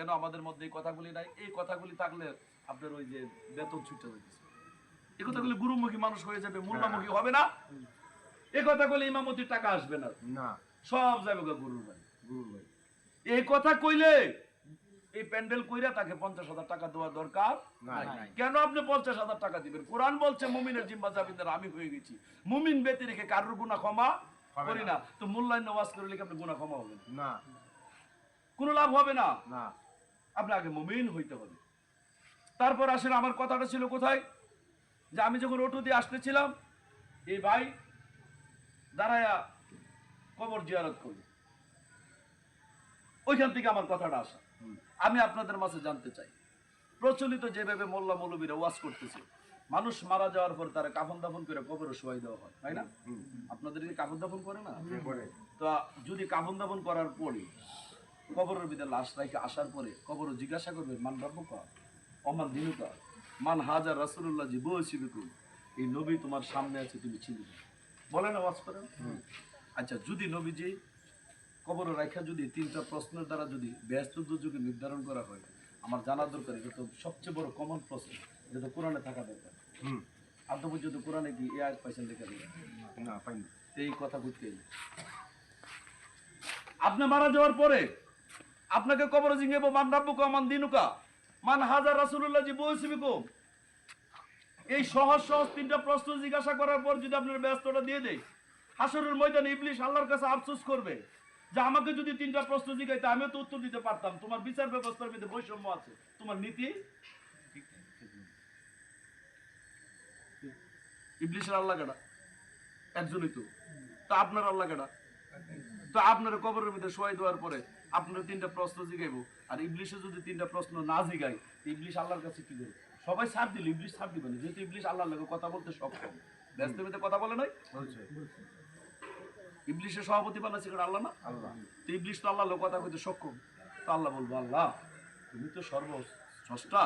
কেন আমাদের মধ্যে এই কথাগুলি নাই? এই কথাগুলি থাকলে আপনার ওই যে বেতন ছুটে হইতেছে এই কথাগুলি গুরুমুখী মানুষ হয়ে যাবে মূল্যমুখী হবে না? এই কথাগুলি ইমামতির টাকা আসবে না। না। সব যাবে গুরুর ভাই গুরু ভাই এই কথা কইলে এই প্যান্ডেল কইরা তাকে পঞ্চাশ হাজার টাকা দেওয়া দরকার। কেন আপনি পঞ্চাশ হাজার টাকা দিবেন? কোরআন বলছে মুমিনের জিম্বা জাবিনদের আমি হয়ে গেছি। মুমিন ব্যতি রেখে কারোর গুণা ক্ষমা করি না। তো মূল্যায়ন ওয়াজ করলে কি আপনি গুণা ক্ষমা হবে না না। কোনো লাভ হবে না? না। আপনি আগে মুমিন হইতে হবে। তারপর আসেন আমার কথাটা ছিল কোথায়? যে আমি যখন অটো দিয়ে আসতেছিলাম এই ভাই দাঁড়ায়া কবর জিয়ারত করবে ওইখান থেকে আমার কথাটা আসা। আমি আপনাদের মাঝে জানতে চাই। প্রচলিত যেভাবে মোল্লা মৌলবীরা ওয়াজ করতেছে মানুষ মারা যাওয়ার পর তারা কাফন দাফন করে কবরে শোয়াই দেওয়া হয় তাই না? আপনাদের কাফন দাফন করে না? তো যদি কাফন দাফন করার পরে কবরের ভিতরে লাশ রাখে আসার পরে কবর জিজ্ঞাসা করবে মান রাব্বুকা অমান দিনুকা মান হাজার রাসূলুল্লাহ জি বসিবিকুম এই নবী তোমার সামনে আছে তুমি চিনি না। বলেন আওয়াজ করেন? আচ্ছা যদি নবীজি কবর রাখা যদি তিনটা প্রশ্নের দ্বারা যদি ব্যস্ত দুর্যোগে নির্ধারণ করা হয় আমার জানা দরকার এটা তো সবচেয়ে বড় কমন প্রশ্ন এটা তো কোরআনে থাকা দরকার। আদ্য পর্যন্ত কোরআনে কি এ পাইছেন দিলেন না পাইনি। এই কথা বুঝতে আপনি মারা যাওয়ার পরে আপনাকে কবর জিঙ্গেব মান রাব্বুকা মান দিনুকা? মান হাজার রাসূলুল্লাহ জি বয়সিবিকুম এই সহজ সহজ তিনটা প্রশ্ন জিজ্ঞাসা করার পর যদি আপনার ব্যস্তটা দিয়ে দেয় হাসরের ময়দানে ইবলিশ আল্লাহর কাছে আফসোস করবে যে আমাকে যদি তিনটা প্রশ্ন জিজ্ঞাইতে আমিও তো উত্তর দিতে পারতাম। তোমার বিচার ব্যবস্থার মধ্যে বৈষম্য আছে। তোমার নীতি? ইবলিশের আল্লাহ কেডা? একজনই তো। তা আপনার আল্লাহ কেডা? তো আপনার কবরের মধ্যে শোয়াই দেওয়ার পরে আপনার তিনটা প্রশ্ন জিগাইবো। আর ইবলিশে যদি তিনটা প্রশ্ন না জিগাই ইবলিশ আল্লাহর কাছে কি করবে সবাই সাথ দিল ইবলিশ সাথ দিবে না। যেহেতু ইবলিশ আল্লাহর লগে কথা বলতে সক্ষম। ব্যস্ত মধ্যে কথা বলে নাই? বলছে। ইবলিশের সভাপতি বানাচ্ছে কারণ আল্লাহ না? আল্লাহ। তো ইবলিশ তো আল্লাহ কথা কইতে সক্ষম। তো আল্লাহ বলব আল্লাহ তুমি তো সর্ব স্রষ্টা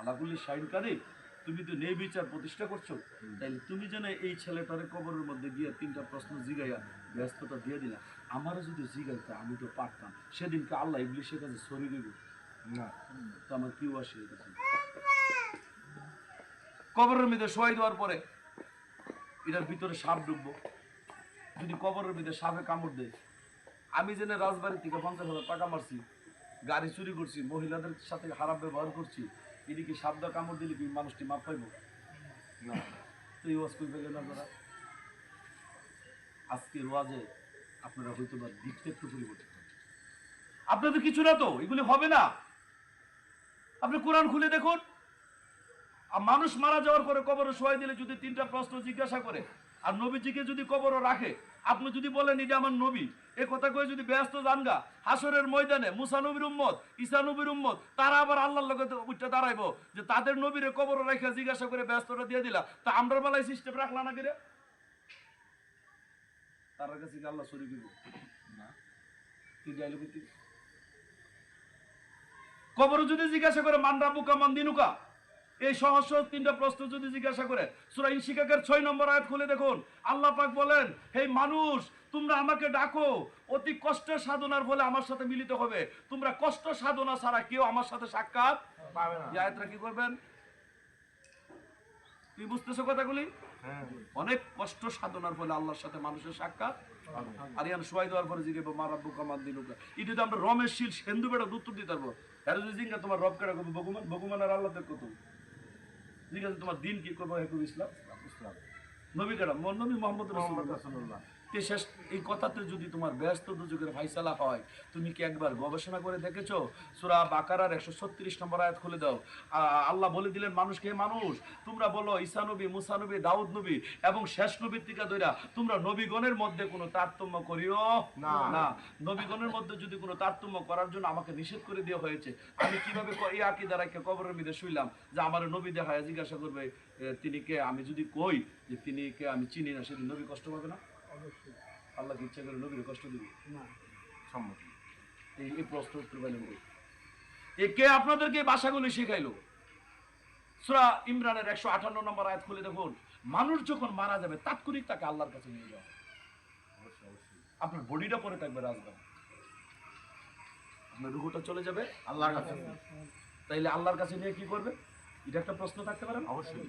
আলাগুলি সাইনকারী তুমি তো নেই বিচার প্রতিষ্ঠা করছ। তাইলে তুমি যেন এই ছেলেটারে কবরের মধ্যে গিয়ে তিনটা প্রশ্ন জিগাইয়া ব্যস্ততা দিয়ে দিলা। আমারও যদি জিগাইতে আমি তো পারতাম। সেদিনকে আল্লাহ ইবলিশের কাছে সরি দেব। না। তো আমার কি আসে কবরের মধ্যে শোয়াই দেওয়ার পরে এটার ভিতরে সাপ ঢুকবো। যদি কবরের ভিতরে সাপে কামড় দেয় আমি জেনে রাজবাড়ি থেকে পঞ্চাশ হাজার টাকা মারছি গাড়ি চুরি করছি মহিলাদের সাথে খারাপ ব্যবহার করছি এদিকে সাপদা কামড় দিলে কি মানুষটি মাপ পাইব? না। তো এই ওয়াজ করবে না আপনারা? আজকে ওয়াজে আপনারা হয়তো বা দিকটা একটু পরিবর্তন। আপনাদের কিছু না তো, এগুলি হবে না। আপনি কোরআন খুলে দেখুন। মানুষ মারা যাওয়ার পরে কবরে শোয়াই দিলে যদি তিনটা প্রশ্ন জিজ্ঞাসা করে, আর নবীজিকে যদি কবরও রাখে, আপনি যদি বলেন এটা আমার নবী, এ কথা কয়ে যদি ব্যস্ত জানগা হাসরের ময়দানে মুসা নবীর উম্মত, ঈসা নবীর উম্মত, তারা আবার আল্লাহর লগে উঠতে দাঁড়াইবো, যে তাদের নবীরে কবর রেখে জিজ্ঞাসা করে ব্যস্তটা দিয়ে দিলা। তা আমরা বেলায় সিস্টেম রাখলা না কিরে তার কাছে কি আল্লাহ দিব। না। তুই যাইলে কি কবর যদি জিজ্ঞাসা করে মান রাবুকা মান দিনুকা? এই সহজ সহজ তিনটা প্রশ্ন যদি জিজ্ঞাসা করে সুরা ইনশিকাকের ছয় নম্বর আয়াত খুলে দেখুন। আল্লাহ পাক বলেন হে মানুষ তোমরা আমাকে ডাকো। অতি কষ্ট সাধনার ফলে আমার সাথে মিলিত হবে। তোমরা কষ্ট সাধনা ছাড়া কেউ আমার সাথে সাক্ষাৎ পাবে না। এই আয়াতটা কি করবেন? তুই বুঝতেছো কথাগুলি? অনেক কষ্ট সাধনার ফলে আল্লাহর সাথে মানুষের সাক্ষাৎ শোয়াই দেওয়ার পরে জিগে মা রাব্বু কামাল দিনুকা? এটা যদি আমরা রমেশ শিল সেন্দু বেড়া উত্তর দিতে পারব। আর যদি জিঙ্গা তোমার রব করব? বগুমান বগুমান আর আল্লাহ তুমি জিজ্ঞাসা তোমার দিন কি করব? হেকুব ইসলাম। ইসলাম। নবী কেডা? নবী মোহাম্মদ রসুল্লাহ তে শেষ এই কথাতে যদি তোমার ব্যস্ত দুযোগের ফাইসালা হয় তুমি কি একবার গবেষণা করে দেখেছ? সুরা বাকারার একশো ছত্রিশ নম্বর আয়াত খুলে দাও। আল্লাহ বলে দিলেন মানুষকে মানুষ? তোমরা বলো ঈসা নবী মুসা নবী দাউদ নবী এবং শেষ নবীর টিকা দইরা তোমরা নবীগণের মধ্যে কোনো তারতম্য করিও না। না। নবীগণের মধ্যে যদি কোনো তারতম্য করার জন্য আমাকে নিষেধ করে দেওয়া হয়েছে আমি কীভাবে এই আকিদা রাখে কবরের মধ্যে শুইলাম যে আমার নবী দেখা জিজ্ঞাসা করবে তিনি কে? আমি যদি কই যে তিনি কে? আমি চিনি না সেদিন নবী কষ্ট পাবে না? আল্লাহ ইচ্ছা করে নবীর কষ্ট দিবে। সম্মতি। এই এই প্রশ্ন উত্তর? এ কে আপনাদেরকে ভাষাগুলি শেখাইলো? সুরা ইমরানের একশো আঠান্ন নম্বর আয়াত খুলে দেখুন। মানুষ যখন মারা যাবে তাৎক্ষণিক তাকে আল্লাহর কাছে নিয়ে যাওয়া আপনার বডিটা পরে থাকবে রাজগান আপনার রুহুটা চলে যাবে আল্লাহর কাছে। তাইলে আল্লাহর কাছে নিয়ে কি করবে? এটা একটা প্রশ্ন থাকতে পারেন অবশ্যই।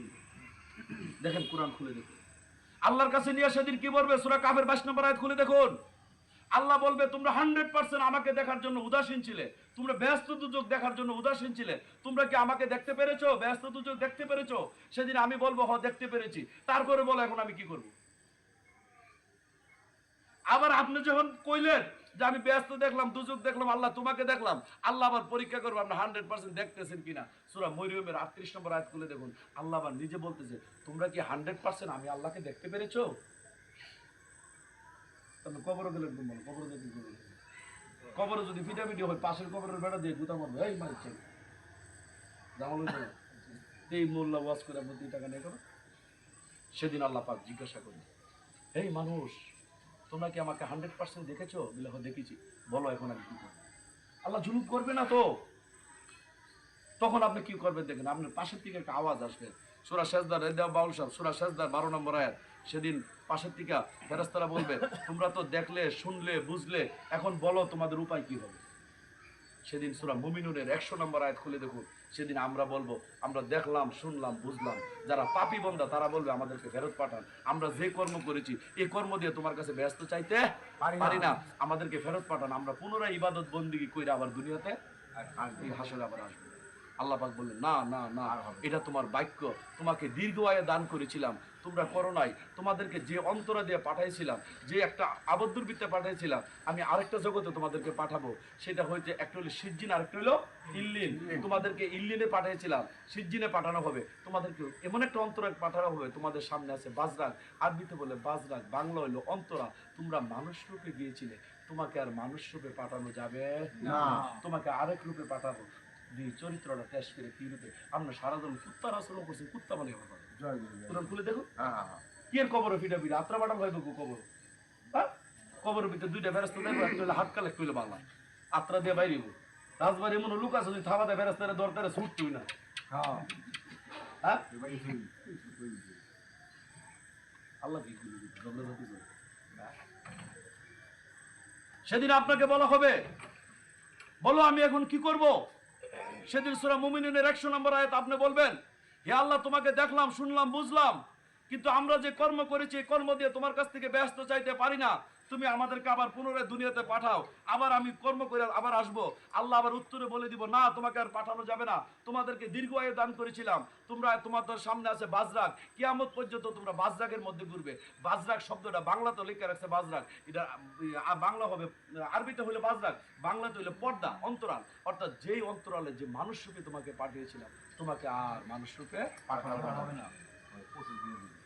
দেখেন কোরআন খুলে দেখুন। আল্লাহর কাছে নিয়ে সেদিন কি বলবে? সুরা কাফের বাইশ নম্বর আয়াত খুলে দেখুন। আল্লাহ বলবে, তোমরা হান্ড্রেড পার্সেন্ট আমাকে দেখার জন্য উদাসীন ছিলে। তোমরা ব্যস্ত দুযোগ দেখার জন্য উদাসীন ছিলে। তোমরা কি আমাকে দেখতে পেরেছ? ব্যস্ত দুযোগ দেখতে পেরেছ? সেদিন আমি বলব হ দেখতে পেরেছি। তারপরে বলো, এখন আমি কি করব? আবার আপনি যখন কইলেন যে আমি ব্যস্ত দেখলাম দুযোগ দেখলাম, আল্লাহ তোমাকে দেখলাম। আল্লাহ আবার পরীক্ষা করব, আপনি হান্ড্রেড পার্সেন্ট দেখতেছেন কিনা? সুরা মরিয়মের আটত্রিশ নম্বর আয়াত খুলে দেখুন। আল্লাহ আবার নিজে বলতেছে, তোমরা কি হান্ড্রেড পার্সেন্ট আমি আল্লাহকে দেখতে পেরেছ? তাহলে গেলে বলো কবর গেলে কবরে যদি পিটাপিটি হয়, পাশের কবরের বেড়া দিয়ে গুতা মারবে। এই মারছে এই মোল্লা ওয়াজ করে আপনি টাকা নিয়ে করো। সেদিন আল্লাহ পাক জিজ্ঞাসা করি এই মানুষ তোমরা কি আমাকে হান্ড্রেড পার্সেন্ট দেখেছ? বলে "হ্যাঁ, দেখেছি। বলো এখন আমি কি করব। আল্লাহ জুলুম করবে না তো। তখন আপনি কি করবেন দেখেন আপনার পাশের থেকে একটা আওয়াজ আসবে। সুরা শেষদার রেদা বাউল সাহেব সুরা শেষদার বারো নম্বর আয়াত সেদিন পাশের থেকে ফেরাস্তারা বলবে তোমরা তো দেখলে শুনলে বুঝলে এখন বলো তোমাদের উপায় কি হবে? সেদিন সুরা মুমিনুনের একশো নম্বর আয়াত খুলে দেখুন। সেদিন আমরা বলব আমরা দেখলাম শুনলাম বুঝলাম। যারা পাপি বন্ধা তারা বলবে আমাদেরকে ফেরত পাঠান। আমরা যে কর্ম করেছি এই কর্ম দিয়ে তোমার কাছে ব্যস্ত চাইতে পারি না। আমাদেরকে ফেরত পাঠান। আমরা পুনরায় ইবাদত বন্দিগি কইরা আবার দুনিয়াতে আর এই হাসলে আবার আসব। আল্লাহ পাক বললেন না না না। এটা তোমার বাক্য তোমাকে দীর্ঘ আয়ে দান করেছিলাম। তোমরা করো নাই। তোমাদেরকে যে অন্তরা দিয়ে পাঠাইছিলাম যে একটা আবদ্ধর বৃত্তে পাঠাইছিলাম আমি আরেকটা জগতে তোমাদেরকে পাঠাবো। সেটা হইতে একটা হলো সিজ্জিন আরেকটা হলো ইল্লিন। তোমাদেরকে ইল্লিনে পাঠিয়েছিলাম সিজ্জিনে পাঠানো হবে। তোমাদেরকে এমন একটা অন্তরাগ পাঠানো হবে তোমাদের সামনে আছে বাজরাগ। আরবিতে বলে বাজরাগ বাংলা হইল অন্তরা। তোমরা মানুষ রূপে গিয়েছিলে। তোমাকে আর মানুষ রূপে পাঠানো যাবে না। তোমাকে আরেক রূপে পাঠাবো। চরিত্রটা টেস্ট করে কি রূপে? আমরা সারাজন কুত্তার আচরণ করছি কুত্তা মানে কোরআন খুলে দেখো। হ্যাঁ হ্যাঁ, হ্যাঁ। কি এর কবর ফিটা ফিটা? আত্রা বাটা ভাই দেখো কবর। হ্যাঁ কবরের ভিতরে দুইটা ফেরস্তা দেখব একটা হলো হাত কালেক্ট করলে বাংলা আত্রা দিয়ে বাইরে রাজবাড়ি এমন লোক আছে যদি থাবা দেয় ফেরস্তারে দরকারে না। হ্যাঁ। হ্যাঁ? আল্লাহ কি। সেদিন আপনাকে বলা হবে বলো আমি এখন কি করব? সেদিন সুরা মুমিনের একশো নম্বর আয়াত আপনি বলবেন, হে আল্লাহ, তোমাকে দেখলাম, শুনলাম, বুঝলাম, কিন্তু আমরা যে কর্ম করেছি কর্ম দিয়ে তোমার কাছ থেকে ব্যস্ত চাইতে পারি না। তুমি আমাদেরকে আবার পুনরায় দুনিয়াতে পাঠাও। আবার আমি কর্ম করে আবার আসব। আল্লাহ আবার উত্তরে বলে দিব না তোমাকে আর পাঠানো যাবে না। তোমাদেরকে দীর্ঘ আয়ু দান করেছিলাম। তোমরা তোমাদের সামনে আছে বাজরাগ কিয়ামত পর্যন্ত তোমরা বাজরাগের মধ্যে ঘুরবে। বাজরাগ শব্দটা বাংলাতে লেখা রাখছে বাজরাগ এটা বাংলা হবে আরবিতে হলে বাজরাগ বাংলাতে হলে পর্দা অন্তরাল। অর্থাৎ যেই অন্তরালে যে মানুষ রূপে তোমাকে পাঠিয়েছিলাম তোমাকে আর মানুষ রূপে পাঠানো হবে না।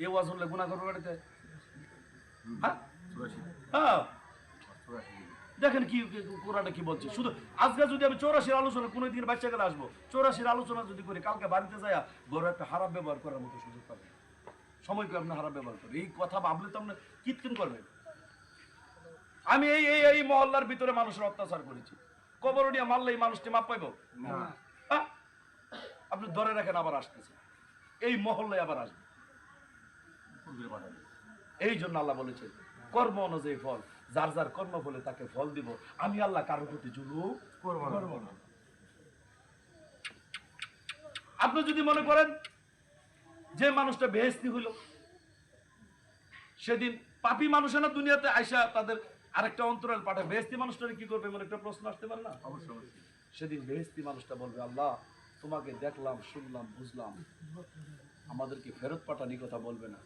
এ ওয়াজ হলে গুণা করবে বাড়িতে? হ্যাঁ? হ্যাঁ। দেখেন কি কোরআনটা কি বলছে। শুধু আজকে যদি আমি চৌরাশির আলোচনা কোনো দিন বাচ্চা করে আসব চৌরাশির আলোচনা যদি করি কালকে বাড়িতে যায় বড় একটা খারাপ ব্যবহার করার মতো সুযোগ পাবেন। সময়কে আপনি খারাপ ব্যবহার করেন এই কথা ভাবলে তো আপনি কীর্তন করবেন। আমি এই এই এই মহল্লার ভিতরে মানুষের অত্যাচার করেছি। কবর নিয়ে মারলে এই মানুষটি মাপ পাইব? হ্যাঁ? আপনি ধরে রাখেন আবার আসতেছে। এই মহল্লায় আবার আসবে। এই জন্য আল্লাহ বলেছে কর্ম অনুযায়ী ফল। যার যার কর্ম ফলে তাকে ফল দিব। আমি আল্লাহ কারোর প্রতি জুলুম করব না। করব না। আপনি যদি মনে করেন যে মানুষটা বেহেস্তি হইল সেদিন পাপি মানুষে না দুনিয়াতে আইসা তাদের আরেকটা অন্তরাল পাঠায় বেহেস্তি মানুষটা কি করবে এমন একটা প্রশ্ন আসতে পারে না? অবশ্যই সেদিন বেহেস্তি মানুষটা বলবে আল্লাহ তোমাকে দেখলাম শুনলাম বুঝলাম। আমাদেরকে ফেরত পাঠানি কথা বলবে না।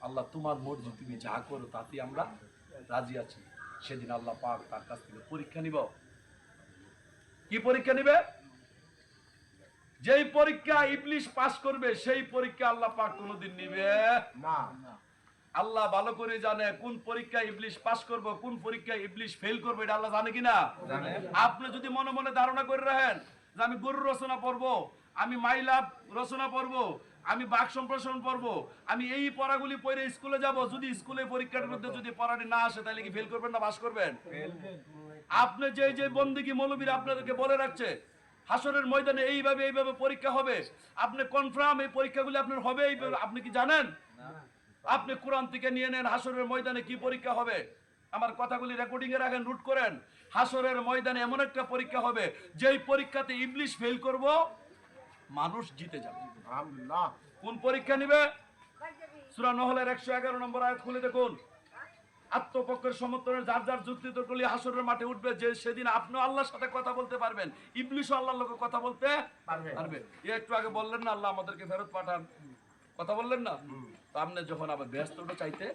আল্লাহ তোমার মর্জি তুমি যা করো তাতে আমরা রাজি আছি। সেদিন আল্লাহ পাক তার কাছ থেকে পরীক্ষা নিব। কি পরীক্ষা নিবে? যেই পরীক্ষা ইবলিশ পাস করবে সেই পরীক্ষা আল্লাহ পাক কোনোদিন নিবে না। আল্লাহ ভালো করে জানে কোন পরীক্ষা ইবলিশ পাস করব কোন পরীক্ষা ইবলিশ ফেল করবে এটা আল্লাহ জানে কিনা? জানে। আপনি যদি মনে মনে ধারণা করে রাখেন যে আমি গরু রচনা পড়ব আমি মাইলাভ রচনা পড়ব আমি বাক সম্প্রসারণ পড়ব আমি এই পড়াগুলি পড়ে স্কুলে যাব। যদি স্কুলে পরীক্ষার মধ্যে যদি পড়াটি না আসে তাহলে কি ফেল করবেন না পাস করবেন? আপনি যে যে বন্দিগি মৌলবীরা আপনাদেরকে বলে রাখছে হাসরের ময়দানে এইভাবে এইভাবে পরীক্ষা হবে। আপনি কনফার্ম এই পরীক্ষাগুলি আপনার হবে আপনি কি জানেন? আপনি কোরআন থেকে নিয়ে নেন হাসরের ময়দানে কি পরীক্ষা হবে? আমার কথাগুলি রেকর্ডিং এর আগে নোট করেন। হাসরের ময়দানে এমন একটা পরীক্ষা হবে যেই পরীক্ষাতে ইবলিশ ফেল করব মানুষ জিতে যাবে। আলহামদুলিল্লাহ। কোন পরীক্ষা নিবে? সূরা নহলের 111 নম্বর আয়াত খুলে দেখুন। আত্মপক্ষের সমর্থনের যার যার যুক্তি তর্কলি হাসরের মাঠে উঠবে যে সেদিন আপনিও আল্লাহর সাথে কথা বলতে পারবেন। ইবলিশও আল্লাহর লোকে কথা বলতে পারবে। একটু আগে বললেন না আল্লাহ আমাদেরকে ফেরত পাঠান। কথা বললেন না? তো আপনি যখন আবার ব্যস্তটা চাইতে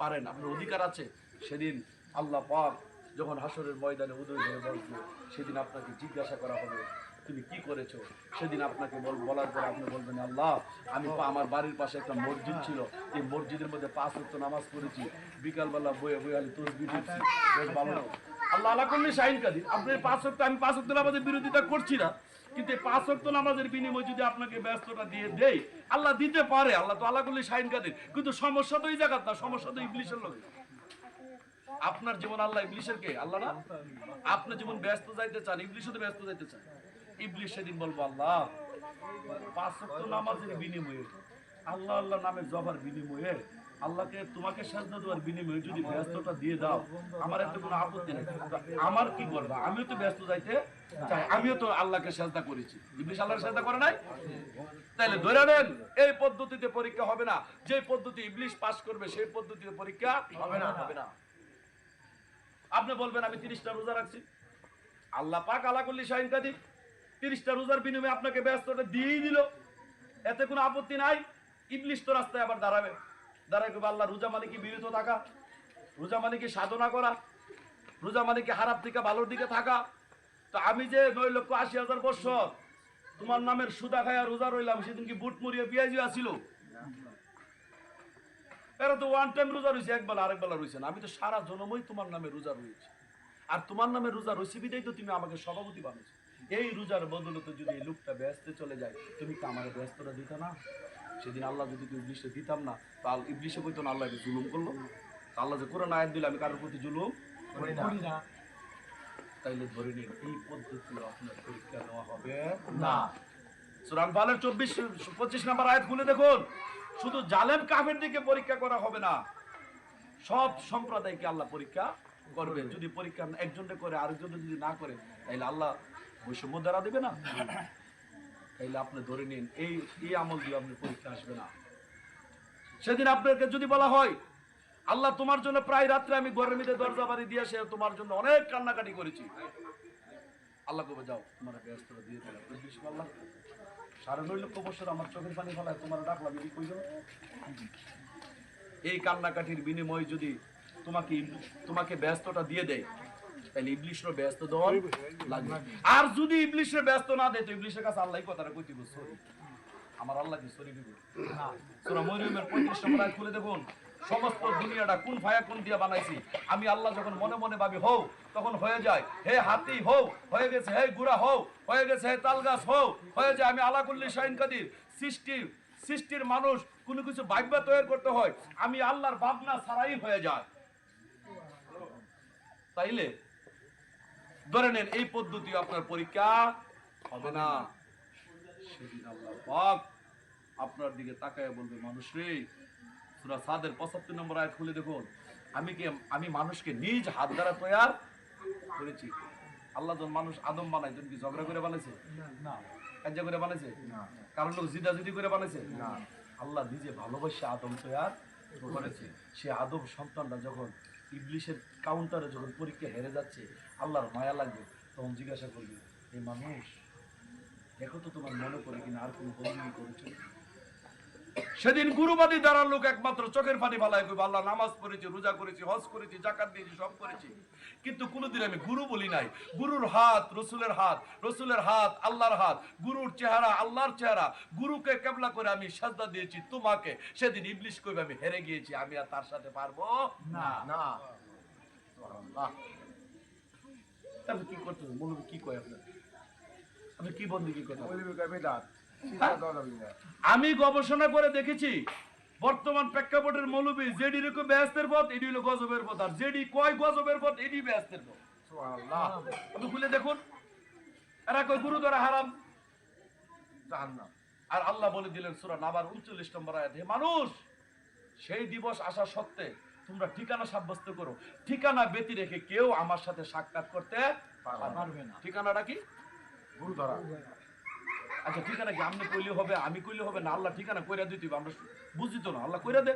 পারেন আপনার অধিকার আছে সেদিন আল্লাহ পাক যখন হাসরের ময়দানে উদয় হয়ে বসবে সেদিন আপনাকে জিজ্ঞাসা করা হবে। তুমি কি করেছ? সেদিন আপনাকে বল, বলার পর আপনি বলবেন, আল্লাহ, আমি আমার বাড়ির পাশে একটা মসজিদ ছিল। এই মসজিদের মধ্যে পাঁচ ওয়াক্ত নামাজ পড়েছি। বিকালবেলা বয়ে বয়ে আমি তসবি দিচ্ছি বেশ ভালো আল্লাহ আল্লাহ করলে শাহিন কাদির। আপনি পাঁচ ওয়াক্ত, আমি পাঁচ ওয়াক্ত নামাজের বিরোধিতা করছি না। কিন্তু পাঁচ ওয়াক্ত নামাজের বিনিময়ে যদি আপনাকে ব্যস্ততা দিয়ে দেই, আল্লাহ দিতে পারে। আল্লাহ তো আল্লাহ করলে শাহিন কাদির। কিন্তু সমস্যা তো এই জায়গা না, সমস্যা তো ইংলিশের লোক আপনার জীবন আল্লাহ ইংলিশের কে? আল্লাহ না? আপনার জীবন ব্যস্ত যাইতে চান, ইবলিশও তো ব্যস্ত যাইতে চান ইবলিশ সেদিন বলব আল্লাহ পাঁচ নামাজের বিনিময়ে আল্লাহ আল্লাহ নামের জবার বিনিময়ে আল্লাহকে তোমাকে সাজদা দেওয়ার বিনিময়ে যদি ব্যস্ততা দিয়ে দাও আমার এত কোনো আপত্তি নেই। আমার কি করবা? আমিও তো ব্যস্ত যাইতে চাই আমিও তো আল্লাহকে সাজদা করেছি। ইবলিশ আল্লাহর সাজদা করে নাই? তাহলে ধরে নেন এই পদ্ধতিতে পরীক্ষা হবে না যে পদ্ধতি ইবলিশ পাস করবে সেই পদ্ধতিতে পরীক্ষা হবে না। হবে না। আপনি বলবেন আমি তিরিশটা রোজা রাখছি। আল্লাহ পাক আলা করলি শাহিন কাদির। তিরিশটা রোজার বিনিময়ে আপনাকে ব্যস্তটা দিয়েই দিল। এতে কোনো আপত্তি নাই। ইবলিশ তো রাস্তায় আবার দাঁড়াবে। দাঁড়ায় করবে আল্লাহ, রোজা মানে কি বিরত থাকা? রোজা মানে সাধনা করা? রোজা মানে কি খারাপ থেকে ভালোর দিকে থাকা? তো আমি যে নয় লক্ষ আশি হাজার বছর তোমার নামের সুদা খায়া রোজা রইলাম, সেদিন কি বুট মরিয়া পেঁয়াজি আসিল? এরা তো ওয়ান টাইম রোজা রয়েছে একবেলা, আরেক বেলা রয়েছে না। আমি তো সারা জনমই তোমার নামে রোজা রয়েছে। আর তোমার নামে রোজা রয়েছে বিদায় তো তুমি আমাকে সভাপতি বানিয়েছো। এই রোজার বদলতে যদি এই লোকটা ব্যস্ত চলে যায় তুমি কি আমার ব্যস্তটা দিতে না? সেদিন আল্লাহ যদি তুই ইবলিশে দিতাম না তো ইবলিশে কইতো না আল্লাহ জুলুম করল। আল্লাহ যে কোরআন আয়াত দিলে আমি কারোর প্রতি জুলুম করি না। তাইলে ধরে নিন এই পদ্ধতি আপনার পরীক্ষা নেওয়া হবে না। সুরান ফালের চব্বিশ পঁচিশ নাম্বার আয়াত খুলে দেখুন। শুধু জালেম কাফের দিকে পরীক্ষা করা হবে না সব সম্প্রদায়কে আল্লাহ পরীক্ষা করবে। যদি পরীক্ষা একজনটা করে আরেকজনকে যদি না করে তাইলে আল্লাহ বৈষম্য দ্বারা দেবে না? তাইলে আপনি ধরে নিন, এই এই আমল দিয়ে আপনি পরীক্ষা আসবে না। সেদিন আপনাকে যদি বলা হয়, আল্লাহ তোমার জন্য প্রায় রাত্রে আমি ঘরের মধ্যে দরজা বাড়ি দিয়ে সে তোমার জন্য অনেক কান্নাকাটি করেছি। আল্লাহ কবে যাও, তোমার ব্যস্ত দিয়ে দিলাম। আল্লাহ সাড়ে নয় লক্ষ বছর আমার চোখের পানি ফেলায় তোমার ডাকলাম এই কই? এই কান্নাকাটির বিনিময়ে যদি তোমাকে তোমাকে ব্যস্ততা দিয়ে দেয় তাহলে ব্যস্ত দেওয়া লাগবে আর যদি ব্যস্ত না দেয় তো ইবলিশের কাছে আল্লাহ কথাটা কইতে সরি। আমার সরি দিব? সূরা মরিয়মের 35 নম্বর আয়াত খুলে দেখুন। সমস্ত দুনিয়াটা কোন ফায়া কোন দিয়া বানাইছি। আমি আল্লাহ যখন মনে মনে ভাবি হও তখন হয়ে যায় হে হাতি হও হয়ে গেছে হে গুড়া হও হয়ে গেছে হে তালগাছ হও হয়ে যায় আমি আল্লাহ কুল্লি শাহিন কাদির। সৃষ্টি সৃষ্টির মানুষ কোনো কিছু ভাবনা তৈরি করতে হয় আমি আল্লাহর ভাবনা ছাড়াই হয়ে যায়। তাইলে ধরে নেন এই পদ্ধতি আপনার পরীক্ষা হবে না। সেদিন আল্লাহ পাক আপনার দিকে তাকায় বলবে মানুষ রে সূরা সাদের 75 নম্বর আয়াত খুলে দেখুন। আমি কি আমি মানুষকে নিজ হাত দ্বারা তৈয়ার করেছি। আল্লাহ যখন মানুষ আদম বানায় তুমি কি ঝগড়া করে বানাইছে? না। কাজা করে বানাইছে? না। কারণ লোক জিদাজিদি করে বানাইছে? না। আল্লাহ নিজে ভালোবাসে আদম তৈয়ার করেছে। সে আদম সন্তানটা যখন ইবলিশের কাউন্টারে যখন পরীক্ষা হেরে যাচ্ছে, আল্লাহর মায়া লাগবে, তখন জিজ্ঞাসা করবে এই মানুষ, দেখো তো তোমার মনে করে কিনা, আর কোনো বদলি করেছে? সেদিন গুরুবাদী দ্বারা লোক একমাত্র চোখের পানি ফালায় কইবে আল্লাহ নামাজ পড়েছি রোজা করেছি হজ করেছি জাকাত দিয়েছি সব করেছি। কিন্তু কোনোদিন আমি গুরু বলি নাই। গুরুর হাত রসুলের হাত রসুলের হাত আল্লাহর হাত গুরুর চেহারা আল্লাহর চেহারা। গুরুকে কেবলা করে আমি সাজদা দিয়েছি তোমাকে। সেদিন ইবলিশ কইবে আমি হেরে গিয়েছি আমি আর তার সাথে পারব না। না। কি করতে মনে কি কয় আপনার? আপনি কি বন্ধু কি কথা আমি গবেষণা করে দেখেছি বর্তমান প্রেক্ষাপটের মৌলবী যেডি রকম ব্যস্তের পথ এডি হলো গজবের পথ আর যেডি কয় গজবের পথ এডি ব্যস্তের পথ। আপনি খুলে দেখুন এরা কয় গুরু দ্বারা হারাম আর আল্লাহ বলে দিলেন সূরা নাবার 39 নম্বর আয়াতে হে মানুষ সেই দিবস আসা সত্ত্বে তোমরা ঠিকানা সাব্যস্ত করো। ঠিকানা ব্যতি রেখে কেউ আমার সাথে সাক্ষাৎ করতে পারবে না। ঠিকানাটা কি? গুরু ধরা আচ্ছা ঠিকানা কি? আপনি কইলে হবে আমি কইলে হবে না? আল্লাহ ঠিকানা কইরা দিতে আমরা বুঝি তো না আল্লাহ কইরা দে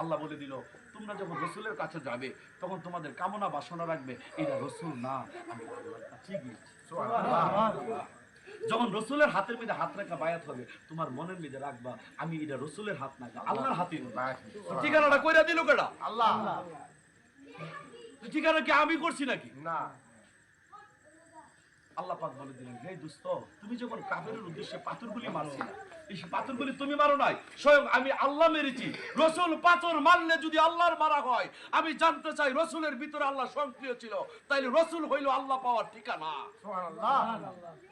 আল্লাহ বলে দিল তোমরা যখন রসুলের কাছে যাবে তখন তোমাদের কামনা বাসনা রাখবে। এটা রসুল না আমি আল্লাহর কাছে গিয়েছি। যখন রসুলের হাতের মধ্যে হাত রাখা বায়াত হবে তোমার মনের মধ্যে রাখবা আমি এটা রসুলের হাত না আল্লাহর হাতে ঠিকানাটা কইরা দিল কেডা? আল্লাহ। ঠিকানা কি আমি করছি নাকি? না। আল্লাহ পাক বলে দিলেন হে দোস্ত তুমি যখন কাফেরের উদ্দেশ্যে পাথরগুলি এই পাথরগুলি তুমি মারো নাই স্বয়ং আমি আল্লাহ মেরেছি। রসুল পাথর মারলে যদি আল্লাহর মারা হয় আমি জানতে চাই রসুলের ভিতরে আল্লাহ সক্রিয় ছিল তাইলে রসুল হইল আল্লাহ পাওয়ার ঠিকানা। সুবহানাল্লাহ।